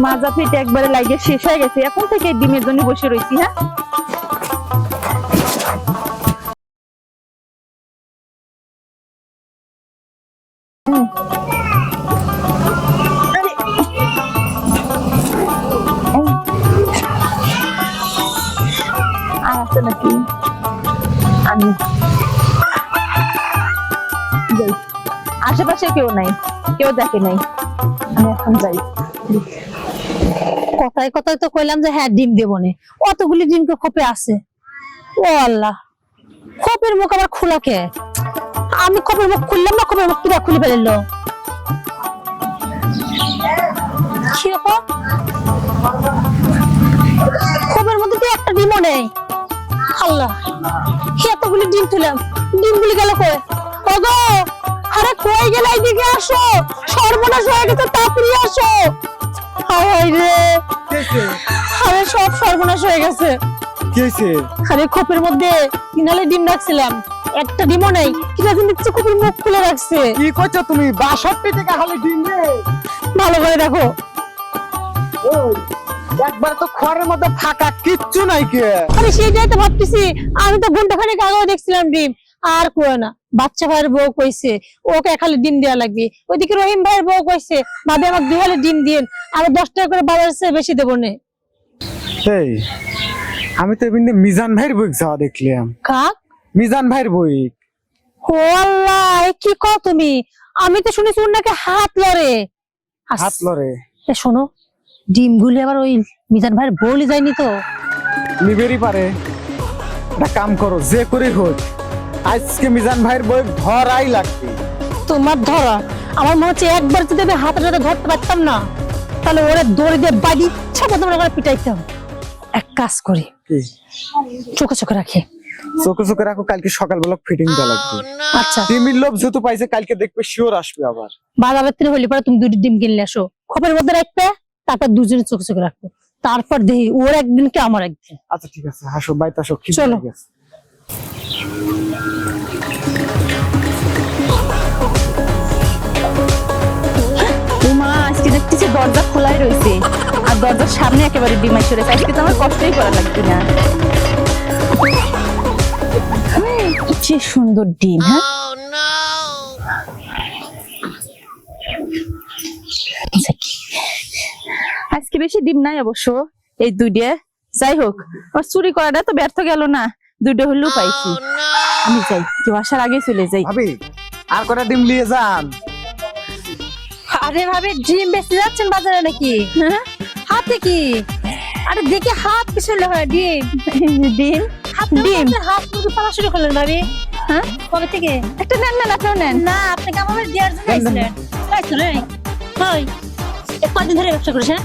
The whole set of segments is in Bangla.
মাজা ফিটে একবারে লাগিয়ে শেষ হয়ে গেছে। এখন থেকে ডিমের জন্য বসে রয়েছি হ্যাঁ? নাকি? আমি আশেপাশে কেউ নাই। কেউ দেখে নাই। কথায় কথায় তো কইলাম যে হ্যাঁ ডিম দেবো নে। অতগুলি খোপে আছে। ও আল্লাহ। খোপের মুখ আবার খোলা কে? আমি খোপের মুখ খুললাম না, খোপের মুখ খুলে ফেলল? খোপের মধ্যে তো একটা ডিমও নেই। আল্লাহ, এতগুলি ডিম তুলাম ডিমগুলি গেল কই? ওগো! আরে কই গেলে এইদিকে আসো? সর্বনাশ হয়ে গেছে তাড়াতাড়ি আসো। হায় রে। আরে সব সর্বনাশ হয়ে গেছে। কি হয়েছে আরে খোপের মধ্যে তিনালে ডিম রাখছিলাম। একটা ডিমও নেই কিরা দিন দেখছ খোপের মুখ খুলে রাখছে। কি করছ তুমি? বাষট্টি টাকা হলে ডিম রে। ভালো করে দেখো। ওই, একবার তো খড়ের মধ্যে ফাঁকা কিচ্ছু নাই কে। আরে সেইটাই তো ভাবতেছি আমি তো ঘণ্টা খানেক আগেও দেখছিলাম ডিম। আর কই না। বাচ্চা ভাইয়ের বউ কইছে ওকে খালি ডিম দেওয়া লাগবে। ওইদিকে রহিম ভাইয়ের বউ কইছে ভাবি আমাকে দুই হালে ডিম দিন আর দশ টাকা করে বাজার বেশি দেবো নে। এই আমি তো এমনি মিজান ভাইয়ের বই যাওয়া দেখলাম। কাক? মিজান ভাইয়ের বই ও আল্লাহ কি কও তুমি? আমি তো শুনেছি নাকি হাত লড়ে। হাত লড়ে। এ শোনো ডিম গুলি আবার ওই মিজান ভাইয়ের বলি যায়নি তো? নিবেরই পারে। একটা কাম করো যে করে হোক আজকে মিজান ভাইয়ের বই ধরাই লাগবে। তোমার ধরা? আমার মনে হচ্ছে একবার যদি আমি হাতে হাতে ধরতে পারতাম না তাহলে ওরা দড়ি দিয়ে বাড়ি ইচ্ছা মতো মনে করে পিটাইতাম। এক কাজ করি। চোখে চোখে রাখি। চোখে চোখে রাখো কালকে সকালবেলা ফিটিং দেওয়া লাগবে। আচ্ছা। টিমির লোভ যেহেতু পাইছে কালকে দেখবে শিওর আসবে আবার। বাজারের থেকে হলে পরে তুমি দুটি ডিম কিনলে আসো। খোপের মধ্যে রাখবে তারপর দুজনে চোখে চোখে রাখব। তারপর দেখি ওর একদিন কি আমার একদিন। আচ্ছা ঠিক আছে হাসো বাইতে আসো খিদে চলো। আর দরজার সামনে একেবারে ডিমাই রয়েছে আজকে তো আমার কষ্টই করা লাগবে না। কি সুন্দর ডিম হ্যাঁ? আজকে বেশি ডিম নাই অবশ্য এই দুইটা যাই হোক আর চুরি করাটা তো ব্যর্থ গেল না। দুইটা হলেও পাইছি। আমি যাই কেউ আসার আগে চলে যাই। ভাবি আর কটা ডিম নিয়ে যান? আরে ভাবে ডিম বেচতে যাচ্ছেন বাজারে নাকি? হ্যাঁ? হাতে কি? আরে দেখে হাত হয় ডিম। ডিম? হাত ডিম? হাত মুখে পালা শুরু করলেন ভাবি। হ্যাঁ? কবে থেকে? একটা নেন আপনিও নেন। না আপনি কামাবে দেওয়ার জন্য আইছিলেন হয় কদিন ধরে ব্যবসা করিস হ্যাঁ?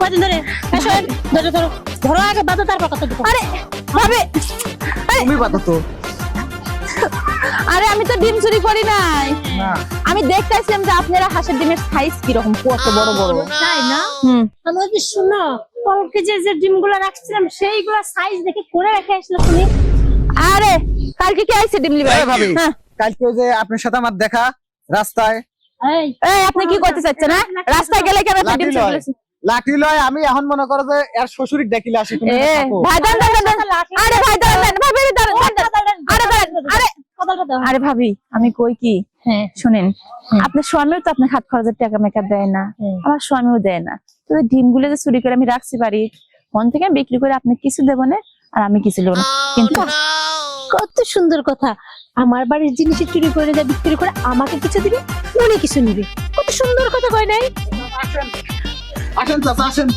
কদিন ধরে? আসেন ধরো ধরো। ধরো আগে বাদে তারপর কথা দেখো আরে ভাবে তুমি তো। আরে আমি তো ডিম চুরি করি নাই। না। আমি দেখতে আসলাম যে আপনারা হাঁসের ডিমের সাইজ কীরকম কত বড় বড়? তাই না? হুম। আমি বলছি শুনো কালকে যে যে ডিমগুলো রাখছিলাম সেইগুলো সাইজ দেখে করে রেখে আসলো তুমি আরে কালকে কি আইছে ডিম লিভার ভাবি হ্যাঁ। কালকে যে আপনার সাথে আমার দেখা রাস্তায়। এই। এই আপনি কি করতে চাচ্ছেন হ্যাঁ? রাস্তায় গেলে কেন ডিম লাঠি লয়। লাঠি লয় আমি এখন মনে করো যে এর শ্বশুরিক দেখিলে আসি তুমি ভাই দাঁড়ান। আরে ভাই দাঁড়ান দাঁড়ান। ভাবি দাঁড়ান দাঁড়ান। আরে দাঁড়ান। আরে আরে ভাবি আমি কই কি? হ্যাঁ। শুনেন আপনার স্বামীও তো আপনার হাত খরচের টাকা মেকা দেয় না। আমার স্বামীও দেয় না। তো ডিমগুলো যে চুরি করে আমি রাখছি বাড়ি মন থেকে আমি বিক্রি করে আপনি কিছু দেবো না আর আমি কিছু দেবো না। কিন্তু কত সুন্দর কথা। আমার বাড়ির জিনিস চুরি করে যা বিক্রি করে আমাকে কিছু দিবে উনি কিছু নিবে। কত সুন্দর কথা কয় নাই। আসেন চাচা আসেন।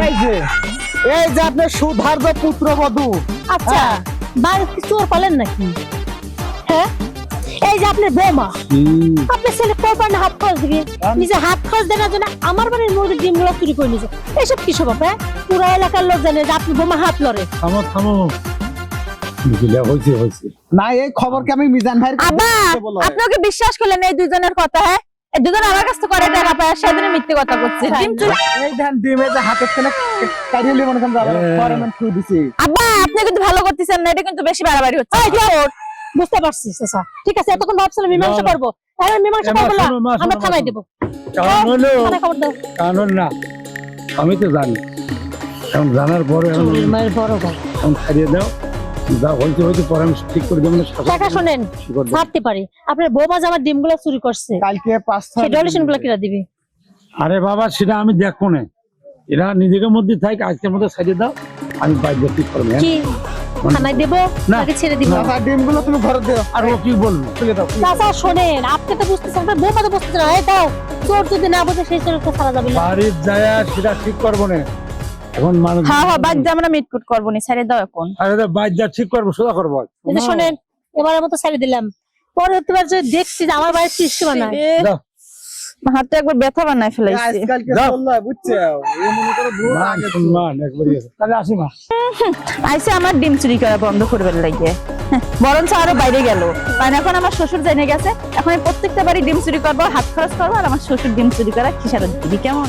এই যে এই যে আপনার সুধার্য পুত্রবধূ আচ্ছা। বাড়ি কি চোর পালেন নাকি? হ্যাঁ? এই যে আপনার বৌমা। আপনার ছেলে কবার না হাত খরচ দিবে? নিজে হাত খরচ দেওয়ার জন্য আমার বাড়ির মুরগির ডিমগুলো চুরি করে এসব কি সব হ্যাঁ পুরো এলাকার লোক জানে যে আপনি বোমা হাত লড়ে। থামো থামো। না এই খবরকে আমি মিজান ভাইয়ের বললাম। বিশ্বাস করলেন এই দুজনের কথা হ্যাঁ? দুজন আমার কাছ থেকে করে টাকা পায় সেদিন মিথ্যে কথা করছে ডিম চুরি এই ধান ডিমে যে হাতের থেকে কারিয়ে মনে করেন যাবে হ্যাঁ। দিছি। আব্বা আপনি কিন্তু ভালো করতেছেন না এটা কিন্তু বেশি বাড়াবাড়ি হচ্ছে। বুঝতে পারছি ঠিক আছে এতক্ষণ ভাবছিলাম মীমাংসা। করব। আরে মীমাংসা করব না আমরা দেবো। কারণ কারণ না আমি তো জানি। এখন জানার পরে এখন মায়ের বড় এখন খাইয়ে দাও। যা হয়েছে হয়েছে পরে আমি ঠিক করে দেবো না টাকা করে শোনেন কি করব? ছাড়তে পারে। আপনার বৌমা আমার ডিমগুলো চুরি করছে। কালকে পাঁচটা সেই গুলো কিরা দিবে? আরে বাবা সেটা আমি দেখব না। এরা নিজেকে মধ্যে থাকে আজকের মধ্যে সাইডে দাও আমি বাইরে ঠিক করব হ্যাঁ? কি? থানায় দেবো? না। নাকি ছেড়ে দিব? চাচা ডিমগুলো তুমি ঘরে দিও। আর ও কি বলব? তুলে দাও। চাচা শোনেন আপনি তো বুঝতেছেন আপনার বৌমা তো বুঝতেছে না। এই দাও তোর যদি না বোঝে সেই চরিত্র ছাড়া যাবে না। বাড়ির যায় সেটা ঠিক করব না। এখন মানুষ হ্যাঁ হ্যাঁ বাদ আমরা মিটকুট করব নি ছেড়ে দাও এখন। আরে যা ঠিক করব সোজা করব। যে শোনেন এবারের মতো ছেড়ে দিলাম। পরবর্তীবার যদি দেখছি যে আমার বাড়ির সৃষ্টি বানায়। দাও। হাতটা একবার ব্যথা বানায় ফেলাইছে। আজকালকে বুঝছ? এই মনে করো ভুল আগে। সম্মান একবারই তাহলে আসি মা। আইসে আমার ডিম চুরি করা বন্ধ করবে লাগে। বরঞ্চ আরও বাইরে গেল। কারণ এখন আমার শ্বশুর জেনে গেছে এখন প্রত্যেকটা বাড়ি ডিম চুরি করব হাত খরচ করব আর আমার শ্বশুর ডিম চুরি করা খিসারত দিবি কেমন?